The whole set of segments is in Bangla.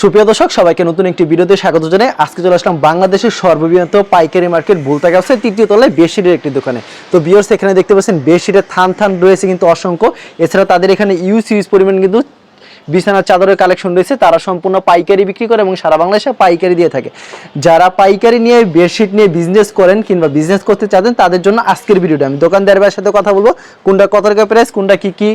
সুপ্রিয় দর্শক, সবাইকে নতুন একটি ভিডিওতে স্বাগত জানাই। আজকে চলে আসলাম বাংলাদেশের সর্ববৃহৎ পাইকারি মার্কেট বলতে গেছে তৃতীয় তলায় বেডশিটের একটি দোকানে। তো বিয়ার্স এখানে দেখতে পাচ্ছেন বেডশিটের থান থান রয়েছে কিন্তু অসংখ্য। এছাড়া তাদের এখানে ইউজ ইউজ পরিমাণ কিন্তু বিছানার চাদরের কালেকশন রয়েছে তারা সম্পূর্ণ পাইকারি বিক্রি করে এবং সারা বাংলাদেশে পাইকারি দিয়ে থাকে। যারা পাইকারি নিয়ে বেডশিট নিয়ে বিজনেস করেন কিংবা বিজনেস করতে চাচ্ছেন তাদের জন্য আজকের ভিডিওটা। আমি দোকানদারের সাথে কথা বলব কোনটা কত টাকা প্রাইস কোনটা কি কি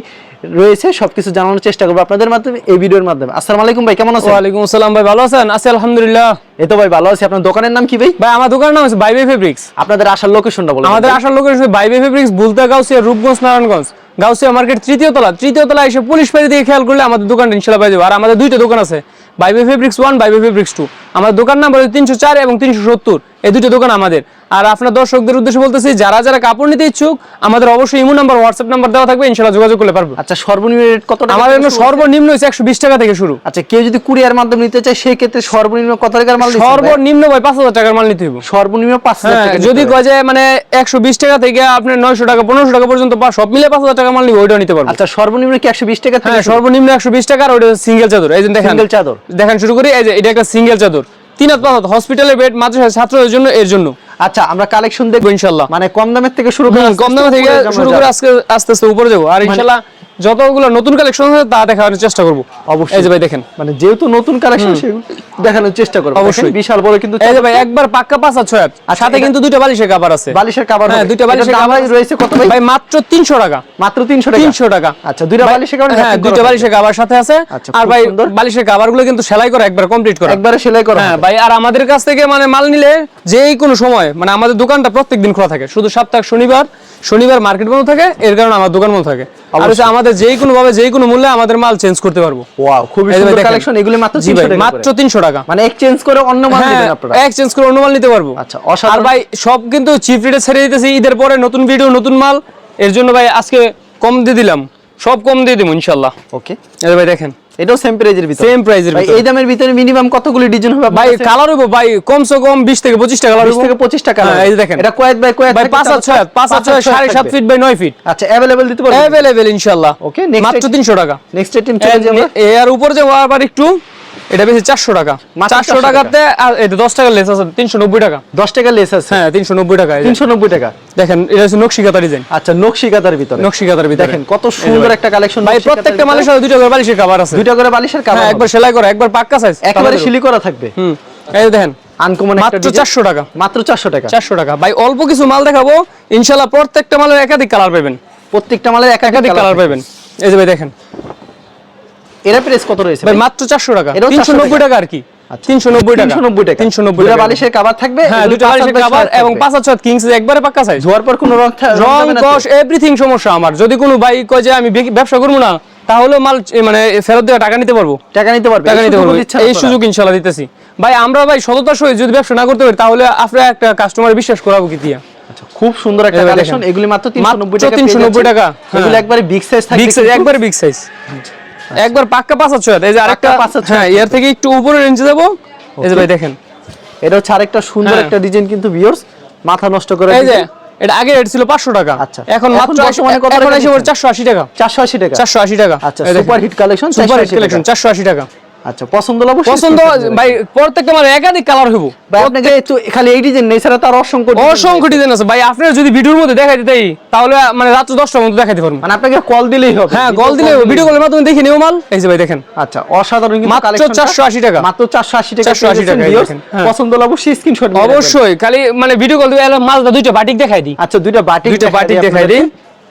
রয়েছে সবকিছু জানানোর চেষ্টা করব আপনাদের মাধ্যমে এই ভিডিওর মাধ্যমে। আসসালামু আলাইকুম ভাই কেমন আছেন? ওয়ালাইকুম আসসালাম ভাই ভালো আছেন? আছি আলহামদুলিল্লাহ। এই তো ভাই ভালো আছি। আপনার দোকানের নাম কি ভাই? ভাই আমার দোকানের নাম হচ্ছে বাইবে ফেব্রিক্স আপনাদের আসার লোকেশনটা বলুন আমাদের আসার হচ্ছে বাইবে ফেব্রিক্স বুলতা গাউসিয়া রূপগঞ্জ নারায়ণগঞ্জ। গাউসিয়া মার্কেট তৃতীয় তলা তৃতীয় তলা এসে পুলিশ ফেরি দিয়ে খেয়াল করলে আমাদের দোকানটা ইনশাল্লাহ পাই যাবে। আর আমাদের দুইটা দোকান আছে বাইবে ফেব্রিক্স ওয়ান বাইবে ফেব্রিক্স টু আমাদের দোকান নাম্বার তিনশো চার এবং তিনশো সত্তর। এই দুটো দোকান আমাদের। আর আপনার দর্শকদের উদ্দেশ্যে বলতেছি যারা যারা কাপড় নিতে ইচ্ছুক আমাদের অবশ্যই ইমো নাম্বার হোয়াটসঅ্যাপ নাম্বার দেওয়া থাকবে ইনশাল্লাহ যোগাযোগ করলে পারব। আচ্ছা সর্বনিম্ন রেট কত টাকা আমাদের থেকে এখানে সর্বনিম্ন হচ্ছে একশো বিশ টাকা থেকে শুরু। আচ্ছা কেউ যদি কুরিয়ার মাধ্যমে নিতে চায় সেই ক্ষেত্রে সর্বনিম্ন কত টাকার মাল? সর্বনিম্ন ভাই পাঁচ হাজার টাকার মাল নিতে হইব। সর্বনিম্ন পাঁচ হাজার হ্যাঁ টাকা যদি কয় যে মানে একশো বিশ টাকা থেকে আপনি নয়শো টাকা পনেরোশো টাকা পর্যন্ত বা সব মিলে পাঁচ হাজার টাকা মাল নিবে ওইটা নিতে পারব। আচ্ছা সর্বনিম্ন কি একশো বিশ টাকা থেকে হ্যাঁ সর্বনিম্ন একশো বিশ টাকা আর ওইটা সিঙ্গেল চাদর। এই যে দেখেন। Single চাদর। দেখেন শুরু করি এই যে এটা একটা সিঙ্গেল চাদর। তিন হাত পাঁচ হাত। হসপিটালের বেড মাদ্রাসা ছাত্রদের জন্য এর জন্য। আচ্ছা আমরা কালেকশন দেখব ইনশাল্লাহ মানে কম দামের থেকে শুরু করে কম দামের থেকে শুরু করে। আজকে আস্তে আস্তে উপরে যাব। আর ইনশাল্লাহ যতগুলো নতুন কালেকশন আছে তা দেখানোর চেষ্টা করব। অবশ্যই। এই যে ভাই দেখেন। মানে যেহেতু নতুন কালেকশন সেগুলো দেখানোর চেষ্টা করব। অবশ্যই। বিশাল বড় কিন্তু এই যে ভাই একবার পাক্কা পাঁচ ছয় আর সাথে কিন্তু দুইটা বালিশের কাবার আছে। বালিশের কাবার হ্যাঁ। দুইটা বালিশের কাবার রয়েছে কত ভাই? ভাই মাত্র তিনশো টাকা। মাত্র তিনশো টাকা? তিনশো টাকা। আচ্ছা দুইটা বালিশের কাবার হ্যাঁ দুইটা বালিশের কাবার সাথে আছে। আচ্ছা, আর ভাই বালিশের কাবারগুলো কিন্তু সেলাই করা একবার কমপ্লিট করা। একবারে সেলাই করা হ্যাঁ ভাই আর আমাদের কাছ থেকে মানে মাল নিলে যেই কোনো সময় মানে আমাদের দোকানটা প্রত্যেক দিন খোলা থাকে। শুধু সপ্তাহ শনিবার শনিবার মার্কেট বন্ধ থাকে এর কারণে আমার দোকান বন্ধ থাকে। আর হচ্ছে আমাদের যেই কোনো ভাবে যেই কোনো মূল্যে আমাদের মাল চেঞ্জ করতে পারব। ওয়াও খুবই যে সুন্দর কালেকশন এগুলি মাত্র জি 300 টাকা মাত্র করে। তিনশো টাকা। মানে এক্সচেঞ্জ করে অন্য মাল হ্যাঁ নেবেন আপনারা। এক্সচেঞ্জ করে অন্য মাল নিতে পারব। আচ্ছা, আর ভাই সব কিন্তু চিপ রেটে ছেড়ে দিতেছি ঈদের পরে নতুন ভিডিও নতুন মাল। এর জন্য ভাই আজকে কম দিয়ে দিলাম। সব কম দিয়ে দিব ইনশাল্লাহ। ওকে এই ভাই দেখেন। এটাও সেম প্রাইজের ভিতরে সেম প্রাইজের ভাই এই দামের ভিতরে মিনিমাম কতগুলি ডিজাইন হবে আপনার ভাই কাছে? কালার হইব ভাই কমসে কম বিশ থেকে পঁচিশ টাকা কালার 20 থেকে 25 টাকা হ্যাঁ, লাগবে। এই যে দেখেন এটা কয়েক বাই কয়েক ভাই থাকে, পাঁচ হাত তারপর ছয় হাত পাঁচ হাত পাঁচ ছয় হাত ছয় সাড়ে সাত থাকবে। ফিট বাই নয় ফিট আচ্ছা अवेलेबल দিতে পারবেন অ্যাভেলেবেল ইনশাল্লাহ Okay, next মাত্র item- তিনশো টাকা নেক্সট আইটেম চলে যাবে এর উপর যাবো আবার একটু এটা বেশি চারশো টাকা। চারশো টাকাতে আর এটা দশ টাকা লেস আছে তিনশো নব্বই টাকা। 10 টাকা লেস আছে? হ্যাঁ তিনশো নব্বই টাকা যে। 390 টাকা? দেখেন এটা হচ্ছে নকশিকাতা ডিজাইন আচ্ছা নকশি কাতার ভিতরে। নকশি কাতার ভিতরে। দেখেন কত সুন্দর একটা কালেকশন ভাই প্রত্যেকটা মালের সাথে দুইটা করে বালিশের আছে। দুইটা করে বালিশের কাভার হ্যাঁ একবার সেলাই করা একবার পাক্কা সাইজ একেবারে শিলি করা থাকবে। হুম। এই দেখেন আনকমন একটা মাত্র ডিজাইন চারশো টাকা। মাত্র 400 টাকা। চারশো টাকা। ভাই অল্প কিছু মাল দেখাবো। ইনশাল্লাহ প্রত্যেকটা মালের একাধিক কালার পাবেন। প্রত্যেকটা মালের এক একাধিক কালার পাবেন। এই যে ভাই দেখেন। এরা প্রাইস কত রয়েছে ভাই? মাত্র চারশো টাকা। এটাও 400 তিনশো নব্বই টাকা। আর কি। আচ্ছা। তিনশো নব্বই টাকা। 390 টাকা। তিনশো নব্বই দুইটা টাকা। বালিশের কভার থাকবে হ্যাঁ দুটো বালিশের বাই এবং পাঁচ কিংস একবারে পাক্কা সাইজ ধোয়ার পর কোনো রং রং কস এভরিথিং সমস্যা আমার। যদি কোনো ভাই কয় যে আমি ব্যবসা করব না তাহলে মাল মানে ফেরত দেওয়া টাকা নিতে পারব। টাকা নিতে পারবে। টাকা নিতে পারব। এই সুযোগ ইনশাল্লাহ দিতেছি। ভাই আমরা ভাই সততার সহিত যদি ব্যবসা না করতে পারি তাহলে আপনার একটা কাস্টমার বিশ্বাস করাবো কি দিয়া আচ্ছা, খুব সুন্দর একটা কালেকশন এগুলি মাত্র 390 টাকা 390 টাকা, এগুলো হ্যাঁ। একবারে বিগ সাইজ থাকবে বিগ সাইজ। একবার বিগ সাইজ একবার পাক্কা পাঁচ ছয়। এই যে আরেকটা পাঁচ হ্যাঁ এর থেকে একটু উপরে রেঞ্জে যাব। এই যে ভাই দেখেন। এটা হচ্ছে আরেকটা সুন্দর হ্যাঁ। একটা ডিজাইন কিন্তু ভিউয়ার্স মাথা নষ্ট করে এই যে এটা আগে রেট ছিল পাঁচশো টাকা। আচ্ছা। এখন মাত্র বর্তমানে কত এখন এসে দিচ্ছেন? চারশো আশি টাকা। 480 টাকা। চারশো আশি টাকা। আচ্ছা super hit collection super hit collection চারশো আশি টাকা। আচ্ছা পছন্দ পছন্দ ভাই প্রত্যেকটা মানে একাধিক কালার হইব। ভাই আপনাকে একটু খালি এই ডিজাইন নেই ছাড়া তার অসংখ্য অসংখ্য ডিজাইন আছে। ভাই আপনার যদি ভিডিওর মধ্যে দেখাই দিতেই তাহলে মানে দশটার মধ্যে দেখাইতে পারব। মানে আপনাকে কল দিলেই হবে। হ্যাঁ কল দিলে ভিডিও কলের মাধ্যমে দেখে নিও মাল। এই যে ভাই দেখেন। আচ্ছা অসাধারণ কিন্তু মাত্র কালেকশন 480 টাকা। মাত্র 480 টাকা 480 টাকা, হ্যাঁ। পছন্দ অবশ্যই স্ক্রিনশট অবশ্যই। খালি মানে ভিডিও কল মালটা দুইটা বাটিক দেখাই দিই। আচ্ছা দুইটা বাটিক দুইটা বাটিক দেখাই দিই।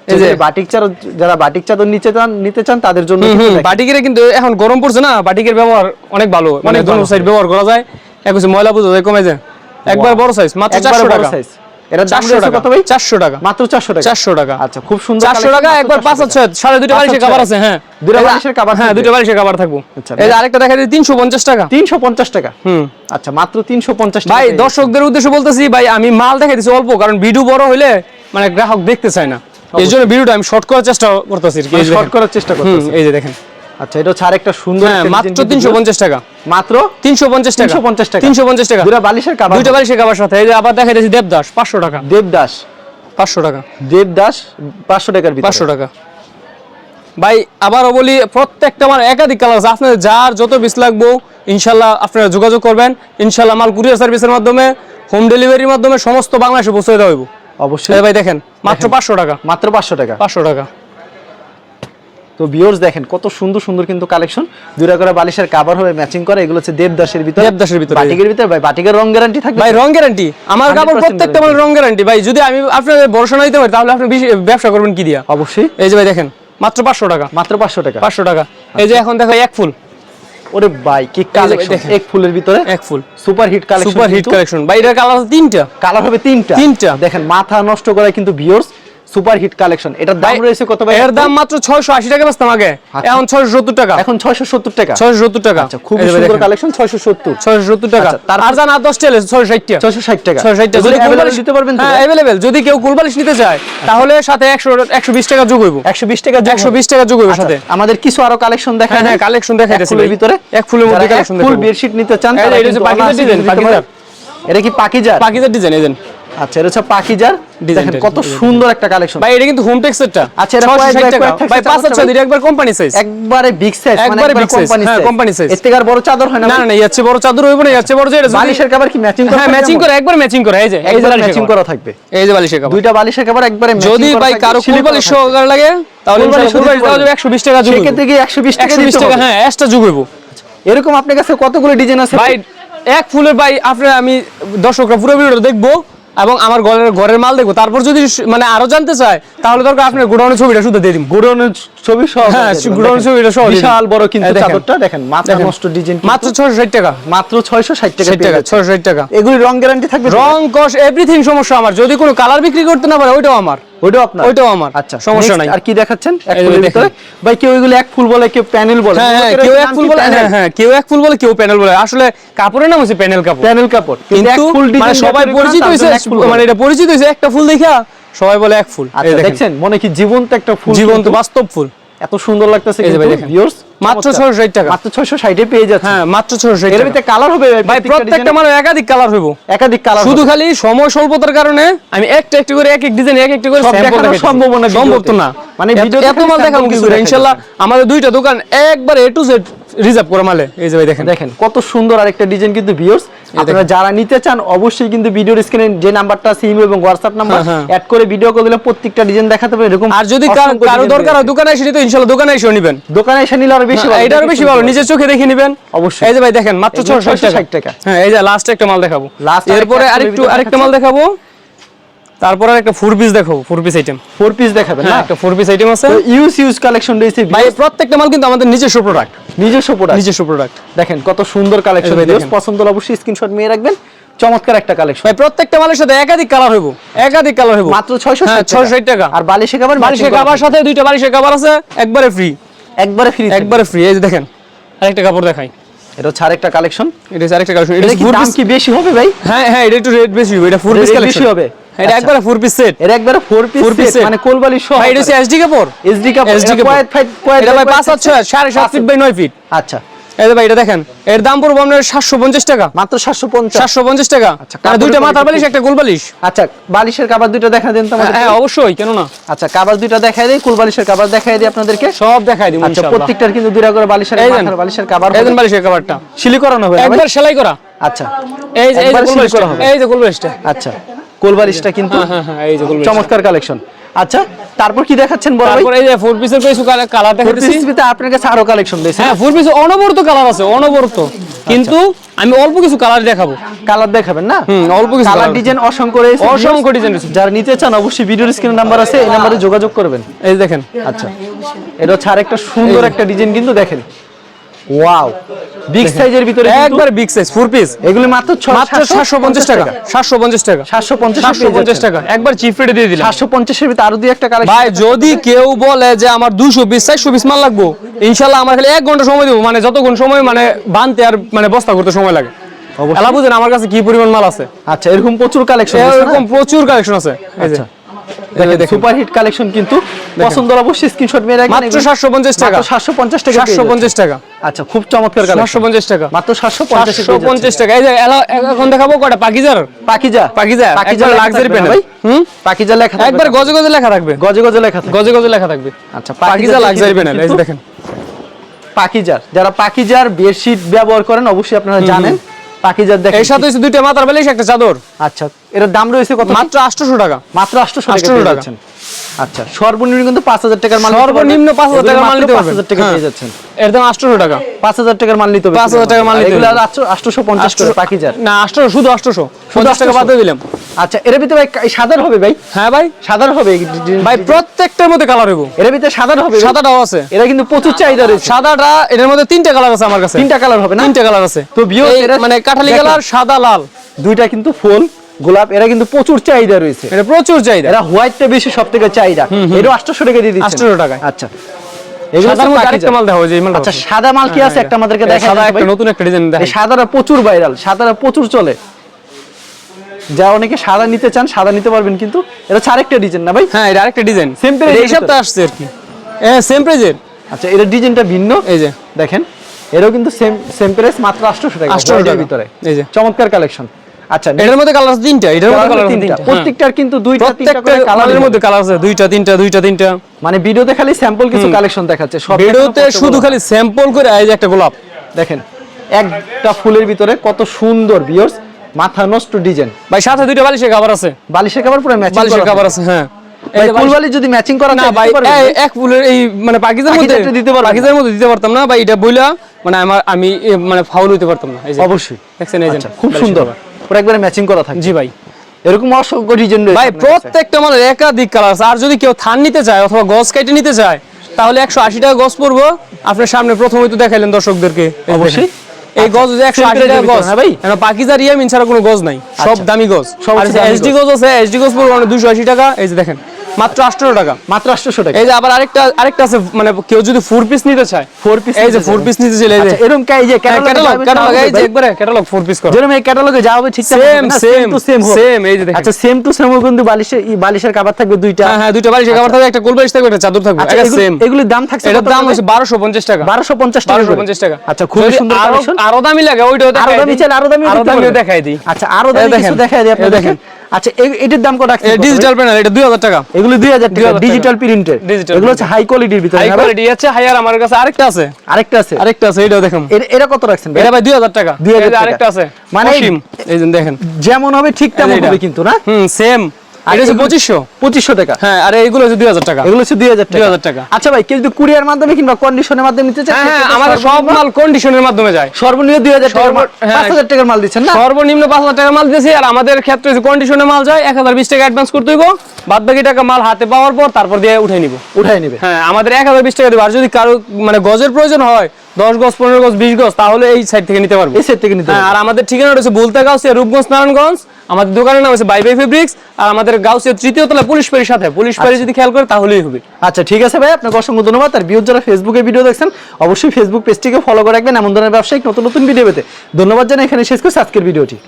এই এই যে যে- বাটিক চাদর যারা বাটিক চাদর নিতে চান নিতে চান তাদের জন্য হুম, কিন্তু হুম, দেখেন। বাটিকের কিন্তু এখন গরম পড়ছে না বাটিকের ব্যবহার অনেক ভালো। মানে দুটো সাইড ব্যবহার করা যায় এক হচ্ছে ময়লা বুঝা যায় কমে যায়। একবার বড় সাইজ মাত্র একবারে চারশো বড় টাকা। size। এটার দাম রয়েছে কত ভাই? চারশো টাকা। মাত্র 400 টাকা। চারশো টাকা। আচ্ছা খুব সুন্দর চারশো collection, টাকা একবার 400 পাঁচ হাত সাড়ে দুটো বালিশের হাত আছে হ্যাঁ। দুটো বালিশের কাবার হ্যাঁ দুটো বালিশের কাবার থাকব। আচ্ছা, এই যে আরেকটা দেখা যায় তিনশো পঞ্চাশ টাকা। 350 টাকা। হুম। আচ্ছা মাত্র 350 টাকা ভাই দর্শকদের উদ্দেশ্যে বলতেছি ভাই আমি মাল দেখাই দিচ্ছি অল্প কারণ ভিডিও বড় হইলে মানে গ্রাহক দেখতে চায় না। এই জন্য ভিডিওটা আমি শর্ট করার চেষ্টা করতেছি। শর্ট করার চেষ্টা করতেছি। এই যে দেখেন। আচ্ছা এটা হচ্ছে আরেকটা সুন্দর হ্যাঁ মাত্র design কিন্তু। তিনশো পঞ্চাশ টাকা। মাত্র? তিনশো পঞ্চাশ টাকা। 350 টাকা। টাকা। দুটো বালিশের বালিশের সাথে। এই যে আবার দেবদাস পাঁচশো টাকা। দেবদাস। পাঁচশো টাকা। দেবদাস 500 টাকার ভিতরে। টাকা। ভাই আবারও বলি প্রত্যেকটা আমার একাধিক কালার আছে। আপনাদের যার যত বিস লাগবো ইনশাল্লাহ আপনারা যোগাযোগ করবেন। ইনশাল্লাহ মাল কুরিয়ার সার্ভিসের মাধ্যমে হোম ডেলিভারির মাধ্যমে সমস্ত বাংলাদেশে পৌঁছে দেওয়া হইব। অবশ্যই। ভাই দেখেন মাত্র পাঁচশো টাকা। মাত্র পাঁচশো টাকা। পাঁচশো টাকা। তো ভিউয়ার্স দেখেন কত সুন্দর সুন্দর কিন্তু কালেকশন করে বালিশের কাভার হবে ম্যাচিং করে। এগুলো হচ্ছে দেবদাসের ভিতরে। দেবদাসের ভিতরে। বাটিকের ভিতরে। ভাই বাটিকের রং গ্যারান্টি থাকবে ভাই রং গ্যারান্টি আমার 100% কাপড় প্রত্যেকটা মাল রং গ্যারান্টি ভাই যদি আমি আপনাদের ভরসা না দিতে পারি তাহলে আপনি ব্যবসা করবেন কি দিয়া? অবশ্যই। এই যে ভাই দেখেন মাত্র পাঁচশো টাকা। মাত্র পাঁচশো টাকা। পাঁচশো টাকা। এই যে এখন দেখো এক ফুল। ওরে ভাই কি কালেকশন এক ফুলের ভিতরে? এক ফুল। Super hit collection super hit collection ভাই এটার কালার তিনটা। কালার হবে তিনটা। তিনটা। দেখেন মাথা নষ্ট করে কিন্তু ভিউয়ার্স সুপার হিট কালেকশন। এটার দাম রয়েছে কত ভাই? এর দাম মাত্র ছয়শো আশি টাকা বেচতাম আগে। আচ্ছা। এখন ছয়শো সত্তর টাকা। এখন ছয়শো সত্তর টাকা? ছয়শো সত্তর টাকা। আচ্ছা খুব এই যে সুন্দর কালেকশন ছয়শো সত্তর। ছয়শো সত্তর টাকা। আচ্ছা, আর জান আর দশ টেলে ছয়শো ষাট টাকা ছয়শো ষাট টাকা। ছয়শো ষাট টাকা যদি কুলবালিশ দিতে পারবেন হ্যাঁ অ্যাভেলেবেল যদি কেউ কুলবালিশ নিতে চায় তাহলে সাথে একশো একশো বিশ টাকা যোগ হইব। একশো বিশ টাকা একশো বিশ টাকা যোগ হইব আচ্ছা, সাথে। আমাদের কিছু আরও কালেকশন দেখা হ্যাঁ হ্যাঁ কালেকশন দেখাইতেছি ফুলের। ভিতরে। এক ফুলের মধ্যে কালেকশন ফুল বেডশিট নিতে চান এই যে, তারা এটা হচ্ছে কিন্তু পাকিজার ডিজাইন, নিতে পাকিজার। এটা কি পাকিজার পাকিজার ডিজাইন এজেন আচ্ছা এটা হচ্ছে পাকিজার ডিজাইনটা, দেখেন কত সুন্দর একটা কালেকশন ভাই এটা কিন্তু হোম টেক্সেরটা আচ্ছা, এটা ভাই একবার কোম্পানি সাইজ একবারে বিগ সাইজ মানে একবারে big size, কোম্পানি সাইজ এর থেকে আর বড় চাদর হয় না না না ইয়াচ্ছে বড় চাদর হইব না ইয়াচ্ছে বড় যেটা যদি- বালিশের কভার কি ম্যাচিং হ্যাঁ ম্যাচিং করে একবার ম্যাচিং করে এই যে এই যে ম্যাচিং করা থাকবে। এই যে বালিশের cover। দুইটা বালিশের কভার একবারে matching যদি করা ভাই কারও থাকবে। সহকারে লাগে তাহলে কুলবালিশ ইনশাআল্লাহ কুলবালিশ যাবে 120 টাকা যোগ হইব। সেক্ষেত্রে কি 120 টাকা 120 দিতে টাকা হ্যাঁ এক্সট্রা যোগ হইব। এরকম আপনার কাছে কতগুলো ডিজাইন আছে? ভাই এক ফুলের ভাই আপনার আমি দর্শকরা পুরো ভিডিওটা দেখব। এবং আমার ঘরের ঘরের মাল দেখব। তারপর যদি মানে আরও জানতে চায় তাহলে দরকার আপনার গোডাউনের ছবিটা শুধু দিয়ে দিন গোডাউনের ছবি সহ হ্যাঁ, গোডাউনের ছবিটা সহ বিশাল বড় কিন্তু দেখেন। চাদরটা দেখেন মাত্র নষ্ট ডিজাইন মাত্র ছয়শো ষাট টাকা। মাত্র 660 টাকা ষাট পেয়ে টাকা যাচ্ছেন। ছয়শো ষাট টাকা। এগুলি রং গ্যারান্টি থাকবে রং কস এভরিথিং সমস্যা আমার। যদি কোনো কালার বিক্রি করতে না পারে ওইটাও আমার। ওইটাও আপনার? ওইটাও আমার। আচ্ছা সমস্যা নাই। আর কি দেখাচ্ছেন? এক ফুলের ভিতরে? ভাই কেউ এগুলো এক ফুল বলে কেউ প্যানেল বলে। হ্যাঁ হ্যাঁ কেউ এক ফুল বলে? হ্যাঁ হ্যাঁ কেউ এক ফুল বলে কেউ প্যানেল বলে। আসলে কাপড়ের নাম হচ্ছে প্যানেল কাপড়। প্যানেল কাপড়। কিন্তু ফুল মানে সবাই পরিচিত হয়েছে মানে এটা পরিচিত হয়েছে একটা ফুল দেখা সবাই বলে এক ফুল। আচ্ছা দেখছেন? মনে কি জীবন্ত একটা ফুল জীবন্ত বাস্তব ফুল। এত সুন্দর লাগতেছে কিন্তু ভিউয়ার্স মাত্র 660 টাকা। মাত্র 660 এ পেয়ে যাচ্ছে। হ্যাঁ মাত্র ছয়শো ষাট এর ভিতরে কালার হবে ভাই প্রত্যেকটা মানে একাধিক কালার হইব। একাধিক কালার শুধু খালি সময় স্বল্পতার কারণে আমি একটা একটা করে এক এক ডিজাইন এক একটা করে দেখানো সম্ভব না সম্ভব তো না। মানে ভিডিও এত মাল দেখাবো কিছু ইনশাআল্লাহ আমাদের দুইটা দোকান একবার এ টু জেড রিজার্ভ করা মালে। এই যে ভাই দেখেন। দেখেন কত সুন্দর আরেকটা ডিজাইন কিন্তু ভিউয়ার্স আপনারা যারা নিতে চান অবশ্যই কিন্তু ভিডিওর স্ক্রিনে যে নাম্বারটা সিম এবং হোয়াটসঅ্যাপ নাম্বার হ্যাঁ, হ্যাঁ। অ্যাড করে ভিডিও কল দিলে প্রত্যেকটা ডিজাইন দেখাতে পারবেন এরকম আর যদি কার- কারও দরকার হয় দোকানে এসে নিতে ইনশাআল্লাহ দোকানে এসে নেবেন। দোকানে এসে নিলে আরও বেশি ভালো এটারও হ্যাঁ, বেশি ভালো। নিজের চোখে দেখে নেবেন। অবশ্যই। এই যে ভাই দেখেন মাত্র এগুলো 660 টাকা। হ্যাঁ এই যে লাস্ট একটা মাল দেখাবো। লাস্ট এরপরে আরেকটু আরেকটা মাল দেখাবো। তারপর আরেকটা ফোর পিস দেখাবো four piece item four piece দেখাবেন না? হ্যাঁ একটা ফোর পিস আইটেম আছে। ইউজ ইউজ কালেকশন রয়েছে ভাই প্রত্যেকটা মাল কিন্তু আমাদের নিজস্ব প্রোডাক্ট নিজস্ব প্রোডাক্ট নিজস্ব প্রোডাক্ট দেখেন কত সুন্দর কালেকশন পছন্দ হলে অবশ্যই স্ক্রিনশট নিয়ে রাখবেন। চমৎকার একটা কালেকশন ভাই প্রত্যেকটা মালের সাথে একাধিক কালার হইব। একাধিক কালার হইব। মাত্র 660 হ্যাঁ, 660 টাকা। আর বালিশে কাবার বালিশের কাবার সাথে দুইটা বালিশের কাবার আছে একবারে ফ্রি একবারে ফ্রি একবারে ফ্রি এই যে দেখেন আরেকটা কাপড় দেখাই। এটা হচ্ছে আরেকটা কালেকশন এটা হচ্ছে আরেকটা কালেকশন এটা কি দাম কি বেশি হবে ভাই? হ্যাঁ হ্যাঁ এটা একটু রেট বেশি হবে। এটা ফোর পিস কালেকশন বেশি হবে? এটা আচ্ছা। একবারে ফোর পিস সেট এর একবারে ফোর পিস set। মানে কোলবালি সহ এটা হচ্ছে এসডি কাপড় এসডি কাপড়। এটা ভাই পাঁচ হাত ছয় সাড়ে সাত ফিট বাই নয় ফিট আচ্ছা। এই ভাই এটা দেখেন এর দাম পড়ব আপনার সাতশো পঞ্চাশ টাকা। মাত্র 750 সাতশো পঞ্চাশ টাকা। আচ্ছা, মানে দুইটা মাথার বালিশ একটা গোল বালিশ আচ্ছা বালিশের কভার দুটো দেখা দেন তো আমাদের হ্যাঁ অবশ্যই কেন না আচ্ছা কভার দুটো দেখাই দেই কুলবালিশের কভার দেখাই দিই আপনাদেরকে। সব দেখাই দিব আচ্ছা প্রত্যেকটার কিন্তু দুইটা করে বালিশের মাথার বালিশের কভার এই দেন বালিশের কাভারটা সিলি করানো হবে একবার সেলাই করা। আচ্ছা। এই যে এই যে গোল বালিশটা এই যে গোল বালিশটা আচ্ছা। কোলবালিশটা কিন্তু হ্যাঁ হ্যাঁ হ্যাঁ চমৎকার কালেকশন আচ্ছা তারপর কি দেখাচ্ছেন বড় ভাই? তারপর এই যে ফোর পিসের কিছু কালার দেখাচ্ছি পরিস্থিতিতে আপনার কাছে আরও কালেকশন রয়েছে। হ্যাঁ ফোর পিস অনবরত কালার আছে অনবরত। কিন্তু আমি অল্প কিছু কালার দেখাবো। কালার দেখাবেন না? অল্প কিছু কালার ডিজাইন অসংখ্য রয়েছে অসংখ্য ডিজাইন যারা নিতে চান অবশ্যই ভিডিওর স্ক্রিনে নাম্বার আছে এই নাম্বারে যোগাযোগ করবেন। এই দেখেন। আচ্ছা এটা হচ্ছে আরেকটা সুন্দর একটা ডিজাইন কিন্তু দেখেন। ওয়াও বিগ সাইজের ভিতরে একবার বিগ সাইজ ফোর পিস এগুলি মাত্র মাত্র সাতশো পঞ্চাশ টাকা। সাতশো পঞ্চাশ টাকা। সাতশো পঞ্চাশ সাতশো পঞ্চাশ টাকা। একবার চিপ রেটে দিয়ে দিলাম। ভিতরে আরও দুই একটা কালেকশন ভাই যদি কেউ বলে যে আমার দুশো বিশ চারশো বিশ মাল লাগবো ইনশাল্লাহ আমার খালি এক ঘণ্টা সময় দেবো। মানে যতক্ষণ সময় মানে বানতে আর মানে বস্তা করতে সময় লাগে। এলা বুঝেন আমার কাছে কি পরিমাণ মাল আছে। আচ্ছা এরকম প্রচুর কালেকশন এরকম প্রচুর কালেকশন আছে। আচ্ছা। দেখেন। সুপার হিট কালেকশন কিন্তু পছন্দ অবশ্যই স্ক্রিনশট মেরে রাখবেন। মাত্র 750 টাকা। সাতশো পঞ্চাশ টাকা 750 টাকা। আচ্ছা খুব চমৎকার কালেকশন সাতশো পঞ্চাশ টাকা। মাত্র সাতশো পঞ্চাশ সাতশো পঞ্চাশ টাকা। এই যে এখন দেখাবো কটা? পাকিজার? পাকিজা। পাকিজা। পাকিজা লাক্সারি প্যানেল ভাই? হুম? পাকিজা লেখা একবার? গজে গজে লেখা থাকবে। গজে গজে লেখা গজে গজে লেখা থাকবে। আচ্ছা পাকিজা লাক্সারি প্যানেল এই দেখেন। পাকিজার। যারা পাকিজার বেডশিট ব্যবহার করেন অবশ্যই আপনারা জানেন। পাকিজার দেখেন এর সাথে দুইটা মাথার বালিশ একটা চাদর। আচ্ছা এটার দাম রয়েছে কত? মাত্র আটশোশো টাকা। মাত্র 800 টাকা পেয়ে টাকা। আচ্ছা সর্বনিম্ন কিন্তু 5000 টাকার মাল সর্বনিম্ন 5000 এগুলো টাকার মাল নিতে পারবেন। 5000 টাকা হ্যাঁ। পেয়ে যাচ্ছেন। এর দাম আটশোশো টাকা। 5000 টাকার মাল নিতে হবে 5000 টাকার মাল নিতে এগুলো হবে। 850 করে পাকিজার না আটশোশো শুধু আটশোশো। পঞ্চাশ টাকা বাদ দিলাম। আচ্ছা এর ভিতরে ভাই সাদার হবে ভাই? হ্যাঁ ভাই। সাদার হবে ভাই প্রত্যেকটার মধ্যে কালার হইব এর ভিতরে সাদার হবে সাদাটাও আছে। এরা কিন্তু প্রচুর চাহিদা রয়েছে। সাদাটা এটার মধ্যে তিনটা কালার আছে আমার কাছে। তিনটা কালার হবে না? তিনটা কালার আছে। তো মানে কাঠালি কালার সাদা লাল। দুইটা কিন্তু ফুল গোলাপ এরা কিন্তু প্রচুর চাহিদা রয়েছে। এটা প্রচুর চাহিদা। এরা হোয়াইটটা বেশি সব থেকে চাহিদা এটাও 800 টাকা দিয়ে দিচ্ছেন। 800 টাকায়। আচ্ছা। আচ্ছা হচ্ছে। সাদা মাল কি আছে? একটা আমাদেরকে দেখা নতুন একটা ডিজাইন এই প্রচুর ভাইরাল সাদারা প্রচুর চলে। যা অনেকে সাদা নিতে চান সাদা নিতে পারবেন কিন্তু এটা হচ্ছে আরেকটা ডিজাইন না ভাই? হ্যাঁ এটা আরেকটা ডিজাইন এই সপ্তাহে আসছে আর কি। হ্যাঁ সেম প্রাইজের আচ্ছা এটা ডিজাইনটা ভিন্ন। এই যে। দেখেন এরও কিন্তু সেম সেম প্রাইস মাত্র 800 টাকা। 800 white টাকা। ভিতরে। এই যে। চমৎকার কালেকশন আচ্ছা এটার মধ্যে কালার আছে তিনটা এটার মধ্যে কালার আছে তিনটা। তিনটা। প্রত্যেকটার কিন্তু দুইটা তিনটা করে কালারের মধ্যে কালার আছে। দুইটা তিনটা দুইটা তিনটা। মানে ভিডিওতে খালি স্যাম্পল কিছু কালেকশন দেখাচ্ছে সব ভিডিওতে শুধু খালি স্যাম্পল করে এই যে একটা গোলাপ। দেখেন একটা ফুলের ভিতরে কত সুন্দর ভিউয়ার্স মাথা নষ্ট ডিজাইন ভাই সাথে দুইটা বালিশের খাবার আছে। বালিশের কভার পুরো ম্যাচিং বালিশের থাকে। আছে হ্যাঁ। এই ভাই যে ফুল বালিশ- বালিশ যদি ম্যাচিং করা না ভাই এক ফুলের এই মানে পাকিজের মধ্যে দিতে পারবেন না। পাকিজের মধ্যে দিতে পারতাম না ভাই এটা বইলা মানে আমার আমি মানে ফাউল হইতে পারতাম না এই যে অবশ্যই। দেখছেন এই আচ্ছা, খুব সুন্দর। পুরো একবারে ম্যাচিং করা থাকে জি ভাই। এরকম অসংখ্য ডিজাইন রয়েছে ভাই প্রত্যেকটা মালের একাধিক কালার আছে। আর যদি কেউ থান নিতে চায় অথবা গজ কেটে নিতে চায় তাহলে একশো আশি টাকা গজ পড়ব। আপনার সামনে প্রথমে তো দেখাইলেন দর্শকদেরকে। অবশ্যই। এই গজ যে একশো আশি Simple টাকা এর গজ ভাই? কেন পাকিজার ইয়ামিন ছাড়া কোনো গজ নাই। সব আচ্ছা। দামি গজ আর এসডি গজ আছে এসডি গজ পড়ব মানে দুশো আশি টাকা। এই যে দেখেন মাত্র আটশো টাকা। মাত্র 800 টাকা। এই যে আবার আরেকটা আরেকটা আছে মানে কেউ যদি ফোর পিস নিতে চায় ফোর পিস এই যে ফোর পিস নিতে চাইলে আচ্ছা এরকম কাই যে ক্যাটালগ ক্যাটালগ এই যে একবারে ক্যাটালগ ফোর পিস করা। যেরকম এই ক্যাটালগে যা হবে ঠিক Same, same, same, এই যে দেখেন। আচ্ছা সেম টু সেম কিন্তু বালিশের বালিশের কভার থাকবে দুইটা। হ্যাঁ হ্যাঁ দুইটা বালিশ খাবার থাকবে একটা বালিশ থাকবে একটা চাদর থাকবে আচ্ছা এটা সেম এগুলির দাম থাকছে এটার দাম? হচ্ছে বারোশো পঞ্চাশ টাকা। 1250 টাকা বারোশো করে। পঞ্চাশ টাকা। আচ্ছা যদি সুন্দর আরও আরও দামি লাগে ওইটাও আরও দামি। চাইলে আরও দামি আরও দামিও দেখাই দিই। আচ্ছা আরও দামি কিছু দেখাই দিই আপনি দেখেন। আচ্ছা এটার দাম কত রাখছেন ডিজিটাল প্যানেল এটা দুই হাজার টাকা। এগুলো 2000 টাকা ডিজিটাল প্রিন্টের এগুলো হচ্ছে হাই কোয়ালিটির ভিতরে হাই কোয়ালিটি আছে হায়ার আমার কাছে আরেকটা আছে। আরেকটা আছে? আরেকটা আছে এটাও দেখুন। এটা কত রাখছেন ভাই? এটা ভাই দুই হাজার টাকা। 2000 এই যে টাকা। আরেকটা আছে মানে এই দেখেন। যেমন হবে ঠিক তেমন হবে কিন্তু না? হুম সেম এটা হচ্ছে এগুলো- পঁচিশশো। টাকা। হ্যাঁ আর এইগুলো হচ্ছে দুই হাজার টাকা। এগুলো হচ্ছে 2000 টাকা। 2000 টাকা। আচ্ছা ভাই কেউ যদি কুরিয়ার মাধ্যমে কিংবা কন্ডিশনের মাধ্যমে নিতে চায় হ্যাঁ হ্যাঁ আমাদের সব মাল কন্ডিশনের মাধ্যমে যায়। সর্বনিম্ন 2000 টাকা সর্ব- হ্যাঁ। 5000 টাকার মাল দিচ্ছেন না? সর্বনিম্ন পাঁচ হাজার টাকা মাল দিয়েছি আর আমাদের ক্ষেত্রে যে কন্ডিশনে মাল যায় এক হাজার বিশ টাকা অ্যাডভান্স করতে হইব। বাদ বাকি টাকা মাল হাতে পাওয়ার পর তারপর দিয়ে উঠে নিব। উঠাই নিবে। হ্যাঁ আমাদের এক হাজার বিশ টাকা দেবো। আর যদি কারও মানে গজের প্রয়োজন হয় দশ গজ পনেরো গজ বিশ গজ তাহলে এই সাইড থেকে নিতে পারব। এই সাইড থেকে নিতে হ্যাঁ আর আমাদের ঠিকানা রয়েছে বুলতা গাউসিয়া রূপগঞ্জ নারায়ণগঞ্জ। আমাদের দোকানের নাম হচ্ছে বাইবাই বাই ফেব্রিক্স আর আমাদের গাউসিয়া তৃতীয় তলা পুলিশ পাড়ির সাথে। পুলিশ পাড়ি যদি খেয়াল করে তাহলেই হবে। আচ্ছা ঠিক আছে ভাই আপনাকে অসংখ্য ধন্যবাদ। আর বিয়োগ যারা ফেসবুকে ভিডিও দেখছেন অবশ্যই ফেসবুক পেজটিকে ফলো করে রাখবেন। এমন ধরনের ব্যবসায়িক নতুন নতুন ভিডিও পেতে। ধন্যবাদ জানাই এখানে শেষ করছি আজকের ভিডিওটি